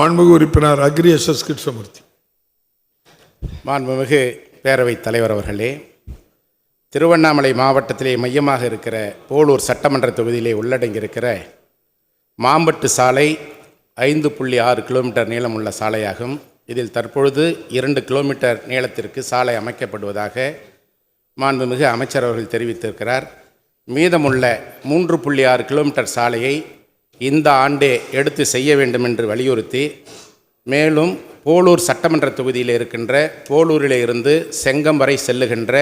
மாண்புமிகு உறுப்பினர் agri S S Krishnamurthy. மாண்புமிகு பேரவைத் தலைவர் அவர்களே திருவண்ணாமலை மாவட்டத்திலே மையமாக இருக்கிற போலூர் சட்டமன்ற தொகுதியிலே உள்ளடங்கியிருக்கிற மாம்பட்டு சாலை ஐந்து புள்ளி ஆறு கிலோமீட்டர் நீளமுள்ள சாலையாகும். இதில் தற்பொழுது இரண்டு கிலோமீட்டர் நீளத்திற்கு சாலை அமைக்கப்படுவதாக மாண்புமிகு அமைச்சர் அவர்கள் தெரிவித்திருக்கிறார். மீதமுள்ள மூன்று புள்ளி ஆறு கிலோமீட்டர் சாலையை இந்த ஆண்டே எடுத்து செய்ய வேண்டும் என்று வலியுறுத்தி மேலும் போலூர் சட்டமன்ற தொகுதியில் இருக்கின்ற போலூரிலிருந்து செங்கம் வரை செல்லுகின்ற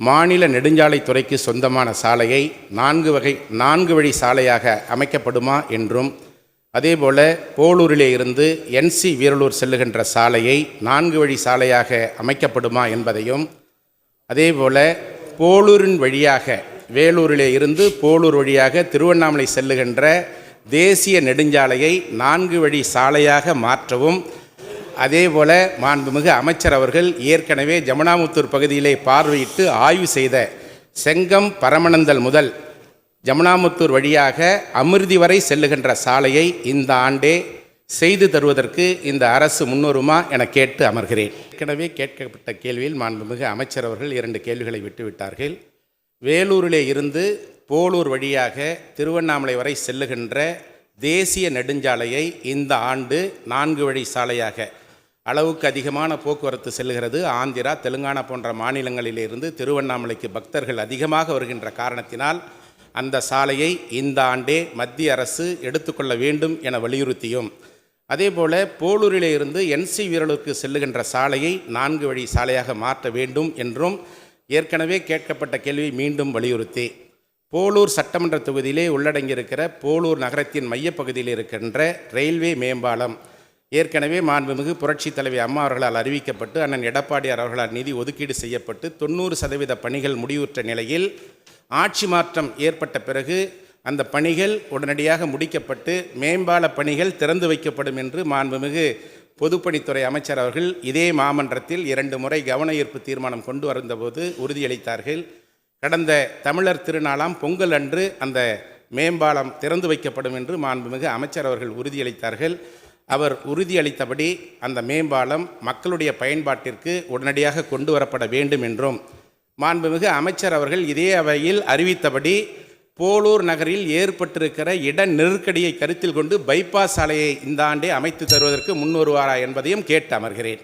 மாநில நெடுஞ்சாலைத்துறைக்கு சொந்தமான சாலையை நான்கு வகை நான்கு வழி சாலையாக அமைக்கப்படுமா என்றும் அதேபோல போலூரிலே இருந்து என்சி வீரலூர் செல்லுகின்ற சாலையை நான்கு வழி சாலையாக அமைக்கப்படுமா என்பதையும் அதேபோல போலூரின் வழியாக வேலூரிலே இருந்து போலூர் வழியாக திருவண்ணாமலை செல்லுகின்ற தேசிய நெடுஞ்சாலையை நான்கு வழி சாலையாக மாற்றவும். அதேபோல மாண்புமிகு அமைச்சர் அவர்கள் ஏற்கனவே ஜமுனாமுத்தூர் பகுதியிலே பார்வையிட்டு ஆய்வு செய்த செங்கம் பரமணந்தல் முதல் ஜமுனாமுத்தூர் வழியாக அமிர்தி வரை செல்லுகின்ற சாலையை இந்த ஆண்டே செய்து தருவதற்கு இந்த அரசு முன்வருமா என கேட்டு அமர்கிறேன். ஏற்கனவே கேட்கப்பட்ட கேள்வியில் மாண்புமிகு அமைச்சர் அவர்கள் இரண்டு கேள்விகளை விட்டுவிட்டார்கள். வேலூரிலே இருந்து போலூர் வழியாக திருவண்ணாமலை வரை செல்லுகின்ற தேசிய நெடுஞ்சாலையை இந்த ஆண்டு நான்கு வழி சாலையாக அளவுக்கு அதிகமான போக்குவரத்து செல்லுகிறது. ஆந்திரா தெலுங்கானா போன்ற மாநிலங்களிலிருந்து திருவண்ணாமலைக்கு பக்தர்கள் அதிகமாக வருகின்ற காரணத்தினால் அந்த சாலையை இந்த ஆண்டே மத்திய அரசு எடுத்துக்கொள்ள வேண்டும் என வலியுறுத்தியும். அதேபோல போலூரிலே இருந்து என்சி வீரலுக்கு செல்லுகின்ற சாலையை நான்கு வழி சாலையாக மாற்ற வேண்டும் என்றும் ஏற்கனவே கேட்கப்பட்ட கேள்வி மீண்டும் வலியுறுத்தி போலூர் சட்டமன்ற தொகுதியிலே உள்ளடங்கியிருக்கிற போலூர் நகரத்தின் மையப்பகுதியில் இருக்கின்ற ரயில்வே மேம்பாலம் ஏற்கனவே மாண்புமிகு புரட்சித் தலைவி அம்மா அவர்களால் அறிவிக்கப்பட்டு அண்ணன் எடப்பாடியார் அவர்களால் நிதி ஒதுக்கீடு செய்யப்பட்டு தொண்ணூறு சதவீத பணிகள் முடிவுற்ற நிலையில் ஆட்சி மாற்றம் ஏற்பட்ட பிறகு அந்த பணிகள் உடனடியாக முடிக்கப்பட்டு மேம்பால பணிகள் திறந்து வைக்கப்படும் என்று மாண்புமிகு பொதுப்பணித்துறை அமைச்சர் அவர்கள் இதே மாமன்றத்தில் இரண்டு முறை கவன ஈர்ப்பு தீர்மானம் கொண்டு வந்தபோது உறுதியளித்தார்கள். கடந்த தமிழர் திருநாளாம் பொங்கல் அன்று அந்த மேம்பாலம் திறந்து வைக்கப்படும் என்று மாண்புமிகு அமைச்சர் அவர்கள் உறுதியளித்தார்கள். அவர் உறுதியளித்தபடி அந்த மேம்பாலம் மக்களுடைய பயன்பாட்டிற்கு உடனடியாக கொண்டு வரப்பட வேண்டும் என்றும் மாண்புமிகு அமைச்சர் அவர்கள் இதே அவையில் அறிவித்தபடி போலூர் நகரில் ஏற்பட்டிருக்கிற இட நெருக்கடியை கருத்தில் கொண்டு பைபாஸ் சாலையை இந்த ஆண்டே அமைத்து தருவதற்கு முன்வருவாரா என்பதையும் கேட்டு அமர்கிறேன்.